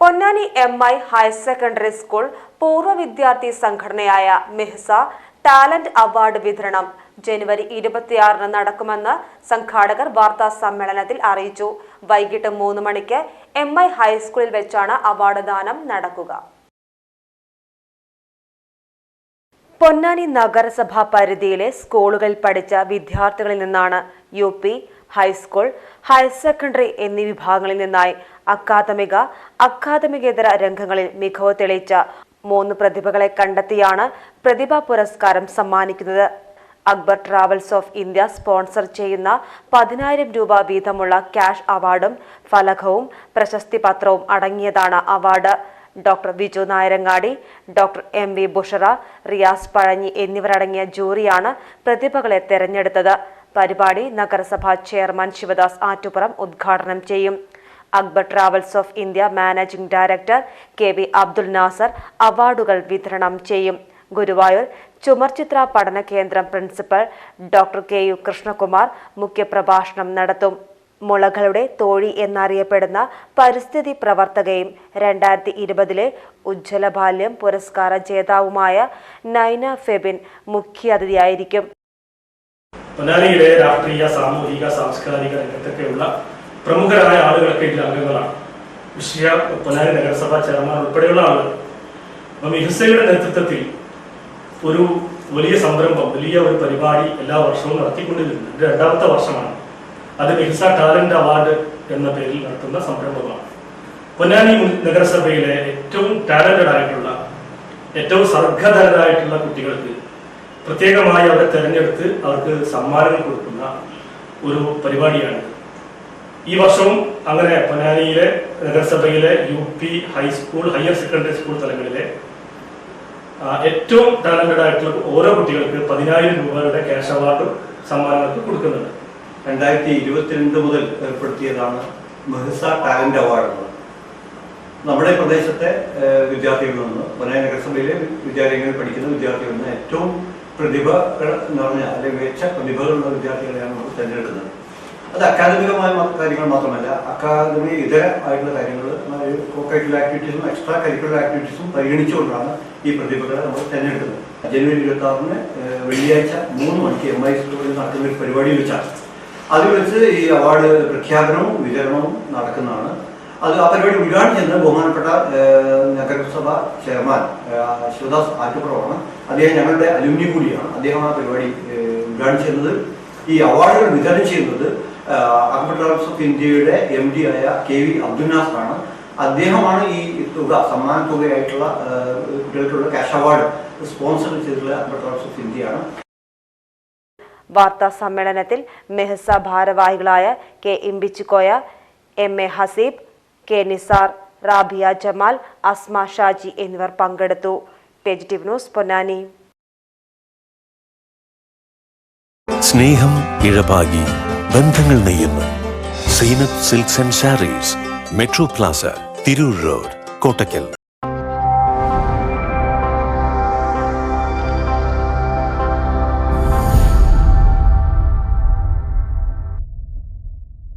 Ponnani M I higher secondary school പൂർവ വിദ്യാർത്ഥി സംഘടനയായ മെഹ്സ ടാലന്റ് അവാർഡ് വിതരണം ജനുവരി ഇരുപത്തിയാറിന് നടക്കുമെന്ന് സംഘാടകർ വാർത്താ സമ്മേളനത്തിൽ അറിയിച്ചു. വൈകിട്ട് മൂന്ന് മണിക്ക് എം ഐ ഹൈസ്കൂളിൽ വെച്ചാണ് അവാർഡ് ദാനം നടക്കുക. പൊന്നാനി നഗരസഭാ പരിധിയിലെ സ്കൂളുകളിൽ പഠിച്ച വിദ്യാർത്ഥികളിൽ നിന്നാണ് U P high school higher secondary എന്നീ വിഭാഗങ്ങളിൽ നിന്നായി അക്കാദമിക അക്കാദമികേതര രംഗങ്ങളിൽ മികവ് തെളിയിച്ച മൂന്ന് പ്രതിഭകളെ കണ്ടെത്തിയാണ് പ്രതിഭാ പുരസ്കാരം സമ്മാനിക്കുന്നത്. Akbar travels of India sponsor ചെയ്യുന്ന പതിനായിരം രൂപ വീതമുള്ള ക്യാഷ് അവാർഡും ഫലകവും പ്രശസ്തി പത്രവും അടങ്ങിയതാണ് award. Doctor Viju Nayarangadi doctor M V Bushara Riyas Pazhanji എന്നിവരടങ്ങിയ ജൂറിയാണ് പ്രതിഭകളെ തെരഞ്ഞെടുത്തത്. പരിപാടി നഗരസഭാ ചെയർമാൻ ശിവദാസ് ആറ്റുപുറം ഉദ്ഘാടനം ചെയ്യും. Akbar travels of India managing director K V Abdul Nasar അവാർഡുകൾ വിതരണം ചെയ്യും. ഗുരുവായൂർ ചുമർചിത്ര പഠന കേന്ദ്രം principal doctor K U Krishnakumar മുഖ്യപ്രഭാഷണം നടത്തും. മുളകളുടെ തോഴി എന്നറിയപ്പെടുന്ന പരിസ്ഥിതി പ്രവർത്തകയും രണ്ടായിരത്തി ഇരുപതിലെ ഉജ്ജ്വല ബാല്യം പുരസ്കാര ജേതാവുമായ നൈന ഫെബിൻ മുഖ്യാതിഥിയായിരിക്കും. പൊന്നാനിയിലെ രാഷ്ട്രീയ സാമൂഹിക സാംസ്കാരിക രംഗത്തൊക്കെയുള്ള പ്രമുഖരായ ആളുകളൊക്കെ ഇതിൽ അംഗങ്ങളാണ്. വിഷയ പൊന്നാനി നഗരസഭ ചെയർമാൻ ഉൾപ്പെടെയുള്ള ആളുകൾ. അപ്പം മിഹിസയുടെ നേതൃത്വത്തിൽ ഒരു വലിയ സംരംഭം വലിയ ഒരു പരിപാടി എല്ലാ വർഷവും നടത്തിക്കൊണ്ടിരുന്നു രണ്ടാമത്തെ വർഷമാണ്. അത് മിഹിസ ടാലന്റ് അവാർഡ് എന്ന പേരിൽ നടത്തുന്ന സംരംഭമാണ്. പൊന്നാനി നഗരസഭയിലെ ഏറ്റവും ടാലന്റഡ് ആയിട്ടുള്ള ഏറ്റവും സർഗധരായിട്ടുള്ള കുട്ടികൾക്ക് പ്രത്യേകമായി അവരെ തെരഞ്ഞെടുത്ത് അവർക്ക് സമ്മാനങ്ങൾ കൊടുക്കുന്ന ഒരു പരിപാടിയാണ്. ഈ വർഷവും അങ്ങനെ പൊന്നാനിയിലെ നഗരസഭയിലെ U P high school higher secondary school തലങ്ങളിലെ ഏറ്റവും ടാലന്റഡ് ആയിട്ടുള്ള ഓരോ കുട്ടികൾക്ക് പതിനായിരം രൂപയുടെ ക്യാഷ് അവാർഡ് സമ്മാനങ്ങൾക്ക് കൊടുക്കുന്നുണ്ട്. രണ്ടായിരത്തി ഇരുപത്തിരണ്ട് മുതൽ ഏർപ്പെടുത്തിയതാണ് മെഹ്സ ടാലന്റ് അവാർഡ് നമ്മുടെ പ്രദേശത്തെ വിദ്യാർത്ഥികളിൽ നിന്ന് പൊന്നാനി നഗരസഭയിലെ വിദ്യാലയങ്ങളിൽ പഠിക്കുന്ന വിദ്യാർത്ഥികളിൽ നിന്ന് ഏറ്റവും പ്രതിഭകൾ എന്ന് പറഞ്ഞാൽ അല്ലെങ്കിൽ മികച്ച പ്രതിഭകളുള്ള വിദ്യാർത്ഥികളെയാണ് നമ്മൾ തിരഞ്ഞെടുക്കുന്നത്. അത് അക്കാദമികമായ കാര്യങ്ങൾ മാത്രമല്ല അക്കാദമി ഇതര ആയിട്ടുള്ള കാര്യങ്ങൾ കോ കരിക്കുലർ ആക്ടിവിറ്റീസും എക്സ്ട്രാ കരിക്കുലർ ആക്ടിവിറ്റീസും പരിഗണിച്ചുകൊണ്ടാണ് ഈ പ്രതിഭകളെ നമ്മൾ തിരഞ്ഞെടുക്കുന്നത്. ജനുവരി ഇരുപത്തി ആറിന് വെള്ളിയാഴ്ച മൂന്ന് മണിക്ക് എം ഐ സ്കൂളിൽ നടക്കുന്ന ഒരു പരിപാടി വെച്ചാണ്. അതിൽ വെച്ച് ഈ അവാർഡ് പ്രഖ്യാപനവും വിതരണവും നടക്കുന്നതാണ് അത് ആ പരിപാടി ഉദ്ഘാടനം ചെയ്യുന്നത് ബഹുമാനപ്പെട്ട നഗരസഭ ചെയർമാൻ ശിവദാസ് ആറ്റുപുറമാണ്. അദ്ദേഹം ഞങ്ങളുടെ അലുമിനി കൂടിയാണ്. അദ്ദേഹം ആ പരിപാടി ഉദ്ഘാടനം ചെയ്യുന്നത്. ഈ അവാർഡുകൾ വിതരണം ചെയ്യുന്നത് അക്ബർ ഓഫ് ഇന്ത്യയുടെ എം ഡി ആയ കെ വി അബ്ദുൽ നാസറാണ് അദ്ദേഹമാണ് ഈ തുക സമ്മാന തുകയായിട്ടുള്ള കുട്ടികൾക്കുള്ള ക്യാഷ് അവാർഡ് സ്പോൺസർ ചെയ്തിട്ടുള്ള അക്ബർ ഓഫ് ഇന്ത്യയാണ്. വാർത്താ സമ്മേളനത്തിൽ മെഹസ ഭാരവാഹികളായ K Imbichikoya M A Haseeb K Nisar Rabiya Jamal Asma Shaji എന്നിവർ പങ്കെടുത്തു. Positive news Ponnani. സ്നേഹം ഇഴപാകി ബന്ധങ്ങൾ നെയ്യുന്നു Zeenath silks and sarees metro plaza Tirur road Kottakkal.